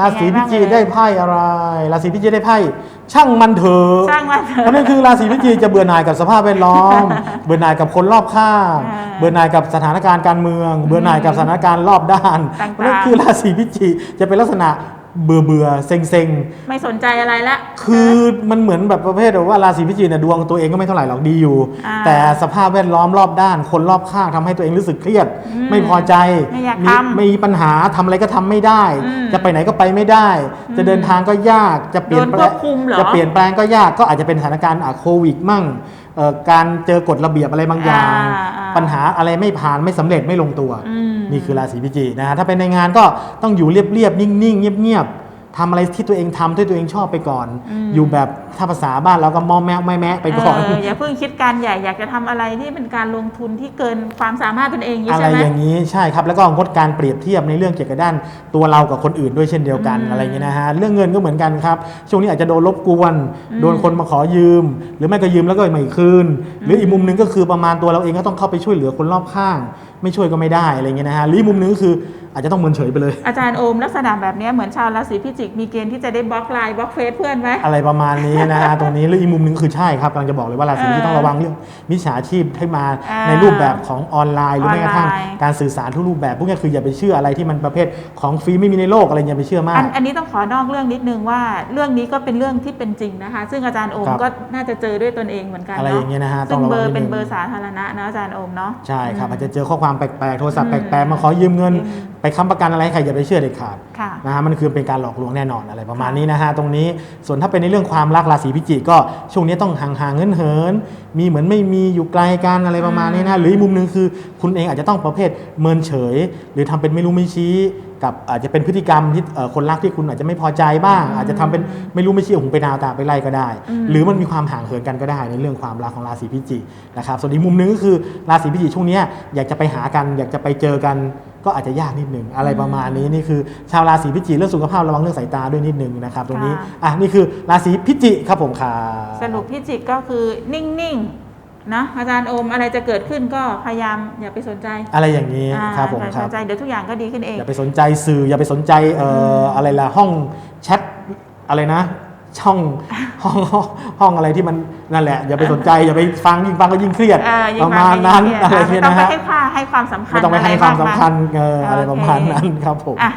ราศีพิจิกเป็นไงบ้างได้ไพ่อะไร ราศีพิจิกได้ไพ่ช่างมันเถอะช่างมันเถอะเพราะนั่นคือราศีพิจิกจะเบื่อหน่ายกับสภาพแวดล้อม เบื่อหน่ายกับคนรอบข้างอ่าเบื่อหน่ายกับสถานการณ์การเมือง เบื่อหน่ายกับสถานการณ์รอบด้านต่างๆเพราะนั่นคือราศีพิจิกจะเป็นลักษณะ เบื่อเบื่อเซ็งเซ็งไม่สนใจอะไรละ คือมันเหมือนแบบประเภทแบบว่าราศีพิจิกเนี่ยดวงตัวเองก็ไม่เท่าไหร่หรอกดีอยู่อ่าแต่สภาพแวดล้อมรอบด้าน คนรอบข้างทำให้ตัวเองรู้สึกเครียดอืมไม่พอใจไม่อยากมีทำมีปัญหาทำอะไรก็ทำไม่ได้อืมจะไปไหนก็ไปไม่ได้ จะเดินทางก็ยากจะเปลี่ยนแปลโดนควงบคุมเหรอจะเปลี่ยนแปลงก็ยากก็อาจจะเป็นสถานการณ์อะโควิดมั่งเอ่อการเจอกฎระเบียบอะไรบางอย่างอ่าอ่าปัญหาอะไรไม่ผ่านไม่สำเร็จไม่ลงตัวอืมนี่คือราศีพิจิกนะฮะถ้าเป็นในงานก็ต้องอยู่เรียบๆนิ่งๆเงียบๆ ทำอะไรที่ตัวเองทำที่ตัวเองชอบไปก่อน อืม อยู่แบบถ้าภาษาบ้านเราก็มอมแมวไม่แมะไปก่อน เอออย่าเพิ่งคิดการใหญ่อยากจะทำอะไรที่เป็นการลงทุนที่เกินความสามารถตนเองอย่างนี้อะไรใช่ไหม อย่างนี้ใช่ครับ แล้วก็งดการเปรียบเทียบในเรื่องเกี่ยวกับด้านตัวเรากับคนอื่นด้วยเช่นเดียวกันอืมอะไรอย่างนี้นะฮะเรื่องเงินก็เหมือนกันครับช่วงนี้อาจจะโดนรบกวน อืมโดนคนมาขอยืม หรือไม่ก็ยืมแล้วก็ไม่คืน หรืออีกมุมหนึงก็คือประมาณตัวเราเองก็ต้องเข้าไปช่วยเหลือคนรอบข้าง ไม่ช่วยก็ไม่ได้อะไรอย่างนี้นะฮะหรืออีกมุมหนึงก็คือ อาจจะต้องเมินเฉยไปเลย อาจารย์โอมลักษณะแบบเนี้ยเหมือนชาวราศีพิจิก มีเกณฑ์ที่จะได้บล็อกไลน์บล็อกเฟซเพื่อนไหมอะไรประมาณนี้นะฮะตรงนี้แล้วอีกมุมหนึงคือใช่ครับกำลังจะบอกเลยว่าราศีที่ต้องระวังเรื่องมิจฉาชีพให้มาอ่าในรูปแบบของออนไลน์ หรือแม้กระทั่งออนไลน์การสื่อสารทุกรูปแบบพวกนี้คืออย่าไปเชื่ออะไรที่มันประเภทของฟรีไม่มีในโลกอะไรอย่าไปเชื่อมาอักนอันนี้ต้องขอนอกเรื่องนิดนึงว่าเรื่องนี้ก็เป็นเรื่องที่เป็นจริงนะคะ ซึ่งอาจารย์โอมครับก็น่าจะเจอด้วยตนเองเหมือนกันอะไรเนาะอย่างเงี้ยนะฮะต้ซึ่องงระเบวัองร์นิดเป็นนึงเบอร์สาธารณะนะอาจารย์โอมเนาะใช่ครับอืมอาจจะเจอข้อความแปลกๆโทรศัพท์อืแปมลกๆมาขอยืมเงินอืมไปค้ำประกันอะไรให้ใครอย่าไปเชื่อเด็ดขาดค่ะนะฮะมันคือเป็นการหลอกลวงแน่นอนอะไรประมาณค่ะนี้นะฮะตรงนี้ส่วนถ้าเป็นในเรื่องความรักราศีพิจิกก็ช่วงนี้ต้องห่างๆเหินเหินๆมีเหมือนไม่มีอยู่ไกลกันอะไรประมาณนี้นะหรืออีกมุมหนึงคือ คุณเองอาจจะต้องประเภทเมินเฉย หรือทำเป็นไม่รู้ไม่ชี้กับอาจจะเป็นพฤติกรรมที่เอ่อคนรักที่คุณอาจจะไม่พอใจบ้าง อาจจะทำเป็นไม่รู้ไม่ชี้หูไปดาวตาไปไล่ก็ได้อืมหรือมันมีความห่างเหินกันก็ได้ในเรื่องความรักของราศีพิจิกนะครับส่วนอีกมุมหนึงก็คือราศีพิจิกช่วงเนี้ยอยากจะไปหากันอยากจะไปเจอกัน ก็อาจจะยากนิดหนึ่งอะไรประมาณนี้นี่คือชาวราศีพิจิกเรื่องสุขภาพระวังเรื่องสายตาด้วยนิดหนึ่งนะครับตรงนี้ค่ะอะนี่คือราศีพิจิกครับผมค่ะสรุปพิจิกก็คือนิ่งๆนะอาจารย์โอมอะไรจะเกิดขึ้นก็พยายามอย่าไปสนใจ อะไรอย่างนี้อ่าครับผมอย่าคสรับนใจเดี๋ยวทุกอย่างก็ดีขึ้นเองอย่าไปสนใจสื่ออย่าไปสนใจเอ่ออะไรล่ะห้องแชทอะไรนะช่องห้องห้องอะไรที่มันนั่นแหละ อย่าไปสนใจ อย่าไปฟังยิ่งฟังก็ยิ่งเครียดเออยิ่ปงระฟัมางณนั้นยิ่งอะไรเครีเงี้ยดยไม่ต้อนะงไปฮะ ให้ค่าให้ความสำคัญไม่ต้องไปให้ะรความกสำยคัญเอออะไรโอเคประมาณนั้นครับผม อะ